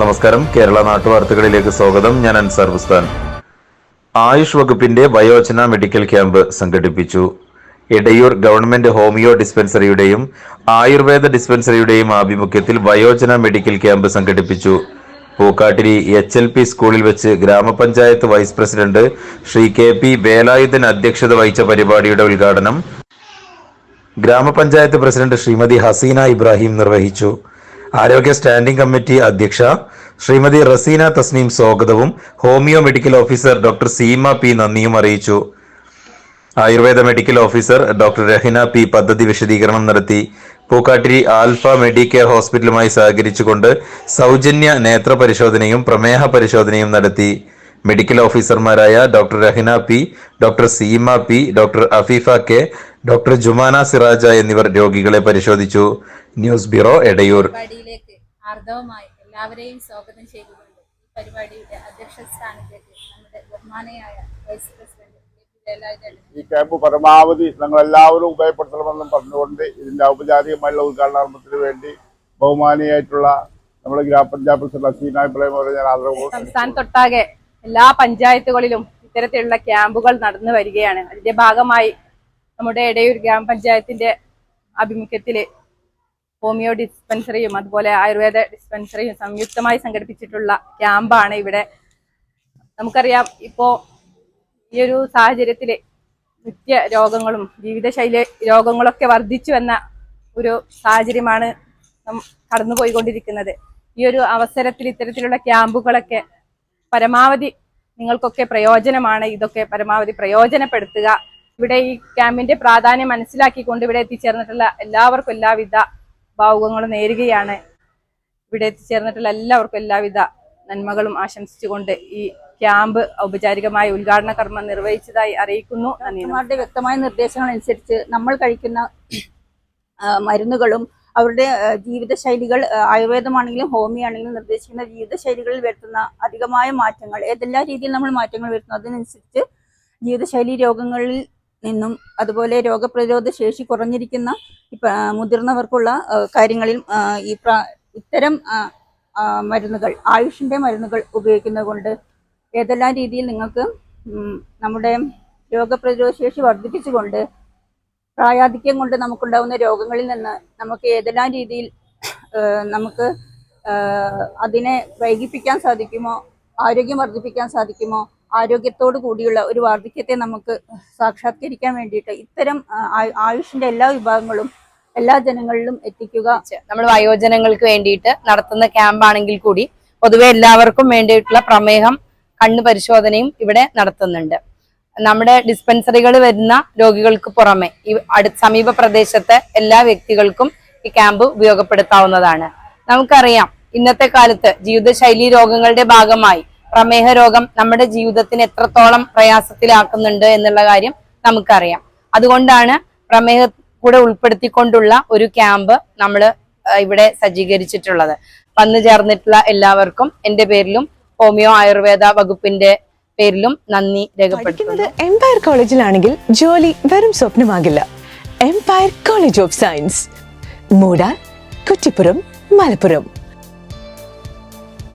നമസ്കാരം. കേരള നാട്ടുവാർത്തകളിലേക്ക് സ്വാഗതം. ഞാൻ അൻസാർ ബുസ്താൻ. ആയുഷ് വകുപ്പിന്റെ വയോജന മെഡിക്കൽ ക്യാമ്പ് സംഘടിപ്പിച്ചു. എടയൂർ ഗവൺമെന്റ് ഹോമിയോ ഡിസ്പെൻസറിയുടെയും ആയുർവേദ ഡിസ്പെൻസറിയുടെയും ആഭിമുഖ്യത്തിൽ വയോജന മെഡിക്കൽ ക്യാമ്പ് സംഘടിപ്പിച്ചു. പൂക്കാട്ടിരി എച്ച് എൽ പി സ്കൂളിൽ വെച്ച് ഗ്രാമപഞ്ചായത്ത് vice president Shri K P Velayudhan അധ്യക്ഷത വഹിച്ച പരിപാടിയുടെ ഉദ്ഘാടനം ഗ്രാമപഞ്ചായത്ത് പ്രസിഡന്റ് ശ്രീമതി ഹസീന ഇബ്രാഹിം നിർവഹിച്ചു. ആരോഗ്യ സ്റ്റാൻഡിംഗ് കമ്മിറ്റി അധ്യക്ഷ ശ്രീമതി റസീന തസ്നീം സ്വാഗതവും homeo medical officer doctor Seema P നന്ദിയും അറിയിച്ചു. Ayurveda medical officer doctor Rahina P പദ്ധതി വിശദീകരണം നടത്തി. പൂക്കാട്ടിരി ആൽഫ മെഡിക്കെയർ ഹോസ്പിറ്റലുമായി സഹകരിച്ചുകൊണ്ട് സൗജന്യ നേത്ര പരിശോധനയും പ്രമേഹ പരിശോധനയും നടത്തി. മെഡിക്കൽ ഓഫീസർമാരായ doctor Rahina P doctor Seema P doctor Afeefa K doctor Jumana Siraja എന്നിവർ രോഗികളെ പരിശോധിച്ചു. News bureau Edayur. പരിപാടിയിലേക്ക് ആർദവമായി എല്ലാവരെയും സ്വാഗതം ചെയ്തുകൊണ്ട് ഈ പരിപാടിയുടെ അധ്യക്ഷ സ്ഥാനത്തേക്ക് നമ്മുടെ ബഹുമാനയായ വൈസ് പ്രസിഡന്റ് ഈ ക്യാമ്പ് പരമാവധി ഞങ്ങൾ എല്ലാവരും ഉപയോഗപ്പെടുത്തണമെന്നും പറഞ്ഞുകൊണ്ട് ഇതിന്റെ ഔപചാരികമായുള്ള ഉദ്ഘാടനത്തിന് വേണ്ടി ബഹുമാനിയായിട്ടുള്ള നമ്മുടെ ഗ്രാമപഞ്ചായത്ത് പ്രസിഡന്റ് അസീന ഇബ്രാഹിം അവരെ ഞാൻ ആദരവ് സംസ്ഥാനത്തൊട്ടാകെ എല്ലാ പഞ്ചായത്തുകളിലും ഇത്തരത്തിലുള്ള ക്യാമ്പുകൾ നടന്നു വരികയാണ്. അതിന്റെ ഭാഗമായി നമ്മുടെ എടയൂർ ഗ്രാമപഞ്ചായത്തിന്റെ ആഭിമുഖ്യത്തിൽ ഹോമിയോ ഡിസ്പെൻസറിയും അതുപോലെ ആയുർവേദ ഡിസ്പെൻസറിയും സംയുക്തമായി സംഘടിപ്പിച്ചിട്ടുള്ള ക്യാമ്പാണ് ഇവിടെ. നമുക്കറിയാം ഇപ്പോ ഈ ഒരു സാഹചര്യത്തിൽ നിത്യ രോഗങ്ങളും ജീവിതശൈലി രോഗങ്ങളൊക്കെ വർദ്ധിച്ചു വന്ന ഒരു സാഹചര്യമാണ് കടന്നുപോയിക്കൊണ്ടിരിക്കുന്നത്. ഈ ഒരു അവസരത്തിൽ ഇത്തരത്തിലുള്ള ക്യാമ്പുകളൊക്കെ പരമാവധി നിങ്ങൾക്കൊക്കെ പ്രയോജനമാണ്. ഇതൊക്കെ പരമാവധി പ്രയോജനപ്പെടുത്തുക. ഇവിടെ ഈ ക്യാമ്പിന്റെ പ്രാധാന്യം മനസ്സിലാക്കിക്കൊണ്ട് ഇവിടെ എത്തിച്ചേർന്നിട്ടുള്ള എല്ലാവർക്കും എല്ലാവിധ ഭാവുകങ്ങളും നേരുകയാണ്. ഇവിടെ എത്തിച്ചേർന്നിട്ടുള്ള എല്ലാവർക്കും എല്ലാവിധ നന്മകളും ആശംസിച്ചുകൊണ്ട് ഈ ക്യാമ്പ് ഔപചാരികമായി ഉദ്ഘാടന കർമ്മം നിർവഹിച്ചതായി അറിയിക്കുന്നു. നന്ദി വ്യക്തമായ നിർദ്ദേശങ്ങൾ അനുസരിച്ച് നമ്മൾ കഴിക്കുന്ന മരുന്നുകളും അവരുടെ ജീവിതശൈലികൾ ആയുർവേദമാണെങ്കിലും ഹോമിയോ ആണെങ്കിലും നിർദ്ദേശിക്കുന്ന ജീവിതശൈലികളിൽ വരുത്തുന്ന അധികമായ മാറ്റങ്ങൾ ഏതെല്ലാ രീതിയിൽ നമ്മൾ മാറ്റങ്ങൾ വരുത്തുന്നു അതിനനുസരിച്ച് ജീവിതശൈലി രോഗങ്ങളിൽ നിന്നും അതുപോലെ രോഗപ്രതിരോധ ശേഷി കുറഞ്ഞിരിക്കുന്ന മുതിർന്നവർക്കുള്ള കാര്യങ്ങളിൽ ഈ ഇത്തരം മരുന്നുകൾ ആയുഷിന്റെ മരുന്നുകൾ ഉപയോഗിക്കുന്നത് കൊണ്ട് ഏതെല്ലാം രീതിയിൽ നിങ്ങൾക്ക് നമ്മുടെ രോഗപ്രതിരോധ ശേഷി വർദ്ധിപ്പിച്ചുകൊണ്ട് പ്രായാധിക്യം കൊണ്ട് നമുക്കുണ്ടാവുന്ന രോഗങ്ങളിൽ നിന്ന് നമുക്ക് ഏതെല്ലാം രീതിയിൽ നമുക്ക് അതിനെ വൈകിപ്പിക്കാൻ സാധിക്കുമോ ആരോഗ്യം വർദ്ധിപ്പിക്കാൻ സാധിക്കുമോ ആരോഗ്യത്തോടു കൂടിയുള്ള ഒരു വാർദ്ധക്യത്തെ നമുക്ക് സാക്ഷാത്കരിക്കാൻ വേണ്ടിയിട്ട് ഇത്തരം ആയുഷിന്റെ എല്ലാ വിഭാഗങ്ങളും എല്ലാ ജനങ്ങളിലും എത്തിക്കുക. നമ്മൾ വയോജനങ്ങൾക്ക് വേണ്ടിയിട്ട് നടത്തുന്ന ക്യാമ്പ് ആണെങ്കിൽ കൂടി പൊതുവെ എല്ലാവർക്കും വേണ്ടിയിട്ടുള്ള പ്രമേഹം കണ്ണു പരിശോധനയും ഇവിടെ നടത്തുന്നുണ്ട്. നമ്മുടെ ഡിസ്പെൻസറികൾ വരുന്ന രോഗികൾക്ക് പുറമെ ഈ അടു സമീപ പ്രദേശത്തെ എല്ലാ വ്യക്തികൾക്കും ഈ ക്യാമ്പ് ഉപയോഗപ്പെടുത്താവുന്നതാണ്. നമുക്കറിയാം ഇന്നത്തെ കാലത്ത് ജീവിതശൈലി രോഗങ്ങളുടെ ഭാഗമായി പ്രമേഹ രോഗം നമ്മുടെ ജീവിതത്തിന് എത്രത്തോളം പ്രയാസത്തിലാക്കുന്നുണ്ട് എന്നുള്ള കാര്യം നമുക്കറിയാം. അതുകൊണ്ടാണ് പ്രമേഹ കൂടെ ഉൾപ്പെടുത്തിക്കൊണ്ടുള്ള ഒരു ക്യാമ്പ് നമ്മൾ ഇവിടെ സജ്ജീകരിച്ചിട്ടുള്ളത്. വന്നു ചേർന്നിട്ടുള്ള എല്ലാവർക്കും എന്റെ പേരിലും ഹോമിയോ ആയുർവേദ വകുപ്പിന്റെ പേരിലും നന്ദി രേഖപ്പെടുത്തുന്നത് എംപയർ കോളേജിലാണെങ്കിൽ ജോലി വെറും സ്വപ്നമാകില്ല. Empire college of science Moodal Kuttippuram Malappuram.